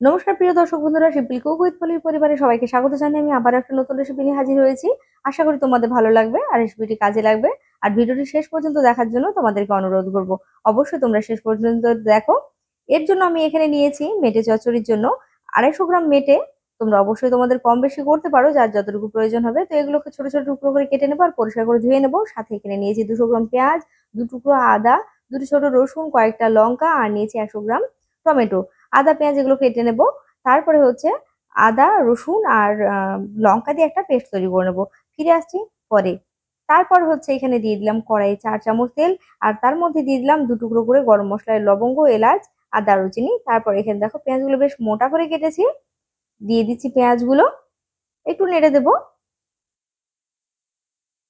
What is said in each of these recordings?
নমস্কার, প্রিয় দর্শক বন্ধুরা শিল্পী কুক উইথ পলির পরিবারে সবাইকে স্বাগত জানিয়ে আমি আবার একটা নতুন রেসিপি নিয়ে হাজির হয়েছি। আশা করি তোমাদের ভালো লাগবে আর রেসিপিটি কাজে লাগবে। আর ভিডিওটি শেষ পর্যন্ত দেখার জন্য তোমাদেরকে অনুরোধ করব, অবশ্যই তোমরা শেষ পর্যন্ত দেখো। এর জন্য আমি এখানে নিয়েছি মেটে চচ্চড়ির জন্য আড়াইশো গ্রাম মেটে। তোমরা অবশ্যই তোমাদের কম বেশি করতে পারো, যার যতটুকু প্রয়োজন হবে। তো এগুলোকে ছোট ছোট টুকরো করে কেটে নেব আর পরিষ্কার করে ধুয়ে নেব। সাথে এখানে নিয়েছি দুশো গ্রাম পেঁয়াজ, দু টুকরো আদা, দুটো ছোট রসুন, কয়েকটা লঙ্কা আর নিয়েছি একশো গ্রাম টমেটো। আদা, পেঁয়াজ এগুলো কেটে নেব। তারপরে হচ্ছে আদা, রসুন আর লঙ্কা দিয়ে একটা পেস্ট তৈরি করে নেব। ফিরে আসছি পরে। তারপর হচ্ছে এখানে দিয়ে দিলাম কড়াই চার চামচ তেল আর তার মধ্যে দিয়ে দিলাম দু টুকরো করে গরম মশলায় লবঙ্গ, এলাচ আর দারুচিনি। তারপর এখানে দেখো পেঁয়াজগুলো বেশ মোটা করে কেটেছি। দিয়ে দিচ্ছি পেঁয়াজগুলো। একটু নেড়ে দেবো।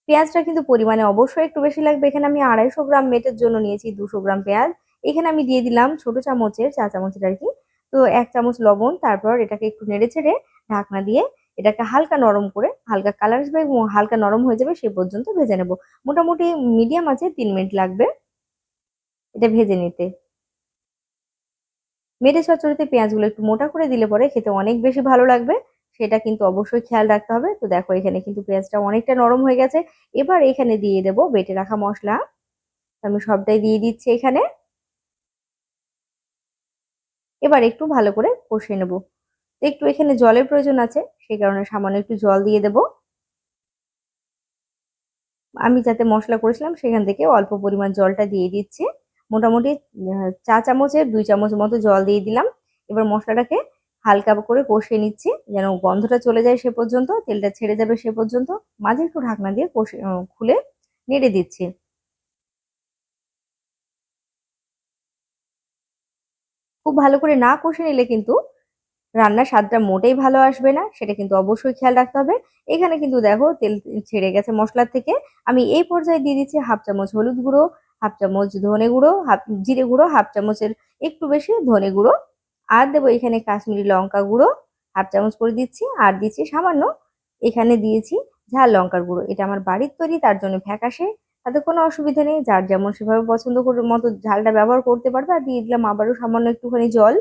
পেঁয়াজটা কিন্তু পরিমাণে অবশ্যই একটু বেশি লাগবে। এখানে আমি আড়াইশো গ্রাম মেটের জন্য নিয়েছি দুশো গ্রাম পেঁয়াজ। এখানে আমি দিয়ে দিলাম ছোট চামচের, চা চামচের আর কি। তো এক চামচ লবণ, তারপর এটাকে একটু নেড়ে ছেড়ে ঢাকনা দিয়ে এটাকে হালকা নরম করে, হালকা কালার আসবে এবং হালকা নরম হয়ে যাবে সে পর্যন্ত ভেজে নেব। মোটামুটি মিডিয়াম আছে, তিন মিনিট লাগবে এটা ভেজে নিতে। মেটে চচ্চড়িতে পেঁয়াজগুলো একটু মোটা করে দিলে পরে খেতে অনেক বেশি ভালো লাগবে, সেটা কিন্তু অবশ্যই খেয়াল রাখতে হবে। তো দেখো এখানে কিন্তু পেঁয়াজটা অনেকটা নরম হয়ে গেছে। এবার এখানে দিয়ে দেব বেটে রাখা মশলা। আমি সবটাই দিয়ে দিচ্ছি এখানে। এবার একটু ভালো করে কষিয়ে নেব। একটু এখানে জলের প্রয়োজন আছে সেই কারণে সামান্য একটু জল দিয়ে দেব। আমি যাতে মশলা করেছিলাম, সেখান থেকে অল্প পরিমাণ জলটা দিয়ে দিচ্ছি। মোটামুটি চা চামচের দুই চামচ মতো জল দিয়ে দিলাম। এবার মশলাটাকে হালকা করে কষিয়ে নিচ্ছি, যেন গন্ধটা চলে যায় সে পর্যন্ত, তেলটা ছেড়ে যাবে সে পর্যন্ত। মাঝে একটু ঢাকনা দিয়ে কষে খুলে নেড়ে দিচ্ছি। খুব ভালো করে না কষে নিলে কিন্তু রান্নার স্বাদটা মোটেই ভালো আসবে না, সেটা কিন্তু অবশ্যই খেয়াল রাখতে হবে। এখানে কিন্তু দেখো তেল ছেড়ে গেছে মশলার থেকে। আমি এই পর্যায়ে দিয়ে দিচ্ছি হাফ চামচ হলুদ গুঁড়ো, হাফ চামচ ধনে গুঁড়ো, হাফ জিরে গুঁড়ো, হাফ চামচের একটু বেশি ধনে গুঁড়ো। আর দেবো এখানে কাশ্মীরি লঙ্কা গুঁড়ো, হাফ চামচ করে দিচ্ছি। আর দিচ্ছি সামান্য এখানে দিয়েছি ঝাল লঙ্কার গুঁড়ো। এটা আমার বাড়ির তৈরি, তার জন্য ফ্যাকাশে। তাতে কোনো অসুবিধা নেই। যার যেমন সেভাবে পছন্দ করে মতো ঝালটা ব্যবহার করতে পারবে আর দিয়ে দিলাম আবারও সামান্য একটুখানি জল।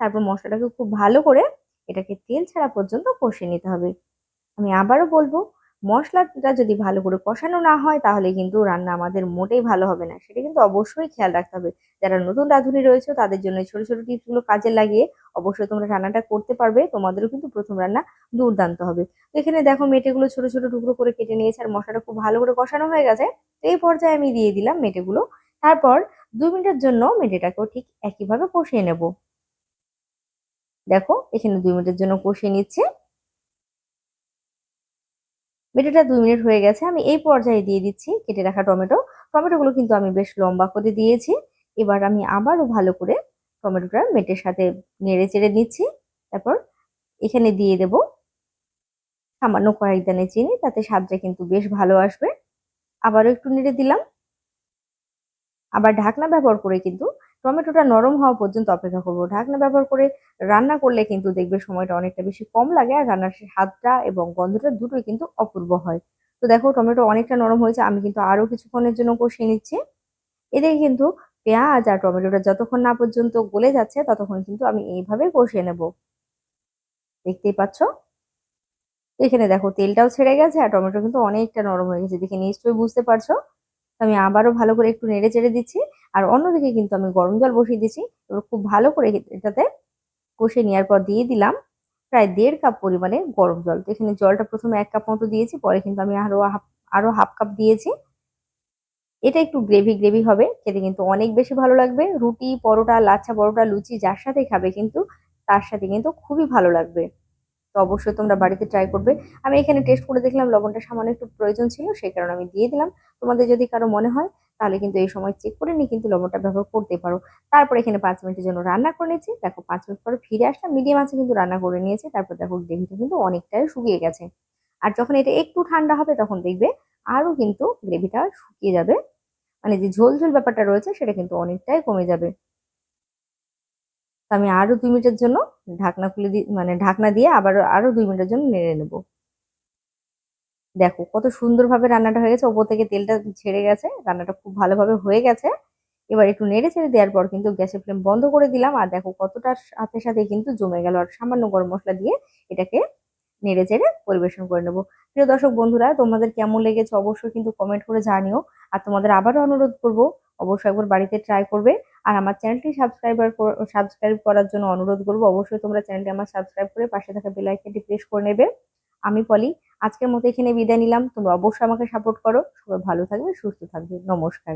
তারপর মশলাটাকে খুব ভালো করে এটাকে তেল ছাড়া পর্যন্ত কষে নিতে হবে। আমি আবারও বলব, মশলাটা যদি ভালো করে কষানো না হয় তাহলে কিন্তু রান্না আমাদের মোটেই ভালো হবে না। সেটা কিন্তু অবশ্যই খেয়াল রাখতে হবে। যারা নতুন রাঁধুনি রয়েছে তাদের জন্য ছোট ছোট টিপসগুলো কাজে লাগিয়ে অবশ্যই তোমরা রান্নাটা করতে পারবে। তোমাদেরও কিন্তু প্রথম রান্না দুর্দান্ত হবে। এখানে দেখো মেটেগুলো ছোট ছোট টুকরো করে কেটে নিয়েছে আর মশলাটা খুব ভালো করে কষানো হয়ে গেছে। এই পর্যায়ে আমি দিয়ে দিলাম মেটেগুলো। তারপর দুই মিনিটের জন্য মেটেটাকেও ঠিক একইভাবে কষিয়ে নেব। দেখো, এখানে দুই মিনিটের জন্য কষিয়ে নিচ্ছে। মেটেটা দুই মিনিট হয়ে গেছে। আমি এই পর্যায়ে দিয়ে দিচ্ছি কেটে রাখা টমেটো। টমেটোগুলো কিন্তু আমি বেশ লম্বা করে দিয়েছি। এবার আমি আবারও ভালো করে টমেটোটা মেটের সাথে নেড়ে চেড়ে নিচ্ছি। তারপর এখানে দিয়ে দেব সামান্য কয়েক দানে চিনি, তাতে স্বাদটা কিন্তু বেশ ভালো আসবে। আবারও একটু নেড়ে দিলাম। আবার ঢাকনা ব্যবহার করে কিন্তু টমেটোটা নরম হওয়া পর্যন্ত অপেক্ষা করব। ঢাকনা ব্যবহার করে রান্না করলে কিন্তু দেখবে সময়টা অনেকটা বেশি কম লাগে আর রান্নার স্বাদটা এবং গন্ধটা দুটোই কিন্তু অপূর্ব হয়। তো দেখো টমেটো অনেকটা নরম হয়েছে, আমি কিন্তু আরও কিছুক্ষণের জন্য কষিয়ে নিচ্ছি। এদিকে কিন্তু পেঁয়াজ আর টমেটোটা যতক্ষণ না পর্যন্ত গলে যাচ্ছে, ততক্ষণ কিন্তু আমি এইভাবে কষিয়ে নেব। দেখতেই পাচ্ছ? এখানে দেখো তেলটাও ছেড়ে গেছে আর টমেটো কিন্তু অনেকটা নরম হয়ে গেছে। দেখে নিশ্চয়ই বুঝতে পারছ? আমি আবারও ভালো করে একটু নেড়ে চেড়ে দিচ্ছি আর অন্যদিকে কিন্তু আমি গরম জল বসিয়ে দিচ্ছি এবার খুব ভালো করে এটাতে কষে নেওয়ার পর দিয়ে দিলাম প্রায় দেড় কাপ পরিমাণে গরম জল। তো এখানে জলটা প্রথমে এক কাপ মতো দিয়েছি, পরে কিন্তু আমি আরও হাফ আরও হাফ কাপ দিয়েছি। এটা একটু গ্রেভি গ্রেভি হবে, খেতে কিন্তু অনেক বেশি ভালো লাগবে। রুটি, পরোটা, লাচ্ছা, পরোটা, লুচি যার সাথে খাবে কিন্তু তার সাথে কিন্তু খুবই ভালো লাগবে। তো অবশ্যই তোমরা বাড়িতে ট্রাই করবে। আমি এখানে টেস্ট করে দেখলাম লবণটা সামান্য একটু প্রয়োজন ছিল, সেই কারণে আমি দিয়ে দিলাম। তোমাদের যদি কারও মনে হয়, তাহলে কিন্তু এই সময় চেক করে নিয়ে কিন্তু লবণটা ব্যবহার করতে পারো। তারপর এখানে পাঁচ মিনিটের জন্য রান্না করে নিয়েছি। দেখো, পাঁচ মিনিট পরে ফিরে আসলাম মিডিয়াম আছে কিন্তু রান্না করে নিয়েছি, তারপর দেখো গ্রেভিটা কিন্তু অনেকটাই শুকিয়ে গেছে। আর যখন এটা একটু ঠান্ডা হবে, তখন দেখবে আরও কিন্তু গ্রেভিটা শুকিয়ে যাবে। মানে যে ঝোল ঝোল ব্যাপারটা রয়েছে, সেটা কিন্তু অনেকটাই কমে যাবে। তো আমি আরও দুই মিনিটের জন্য ঢাকনা খুলে দিয়ে মানে ঢাকনা দিয়ে আবার আরও দুই মিনিটের জন্য নেড়ে নেব। দেখো কত সুন্দরভাবে রান্নাটা হয়ে গেছে। ওপর থেকে তেলটা ছেড়ে গেছে, রান্নাটা খুব ভালোভাবে হয়ে গেছে। এবার একটু নেড়ে ছেড়ে দেওয়ার পর কিন্তু গ্যাসের ফ্লেম বন্ধ করে দিলাম। আর দেখো কতটা সাথে সাথে কিন্তু জমে গেল। আর সামান্য গরম মশলা দিয়ে এটাকে নেড়ে চেড়ে পরিবেশন করে নেব। প্রিয় দর্শক বন্ধুরা, তোমাদের কেমন লেগেছে অবশ্যই কিন্তু কমেন্ট করে জানিও। আর তোমাদের আবারও অনুরোধ করব, অবশ্যই একবার বাড়িতে ট্রাই করবে। আর আমার চ্যানেলটি সাবস্ক্রাইবার সাবস্ক্রাইব করার জন্য অনুরোধ করব, অবশ্যই তোমরা চ্যানেলটি আমার সাবস্ক্রাইব করে পাশে থাকা বেল আইকনটি প্রেস করে নেবে। আমি পলি, আজকের মতো এখানে বিদায় নিলাম। তোমরা অবশ্যই আমাকে সাপোর্ট করো। সবাই ভালো থাকবে, সুস্থ থাকবে। নমস্কার।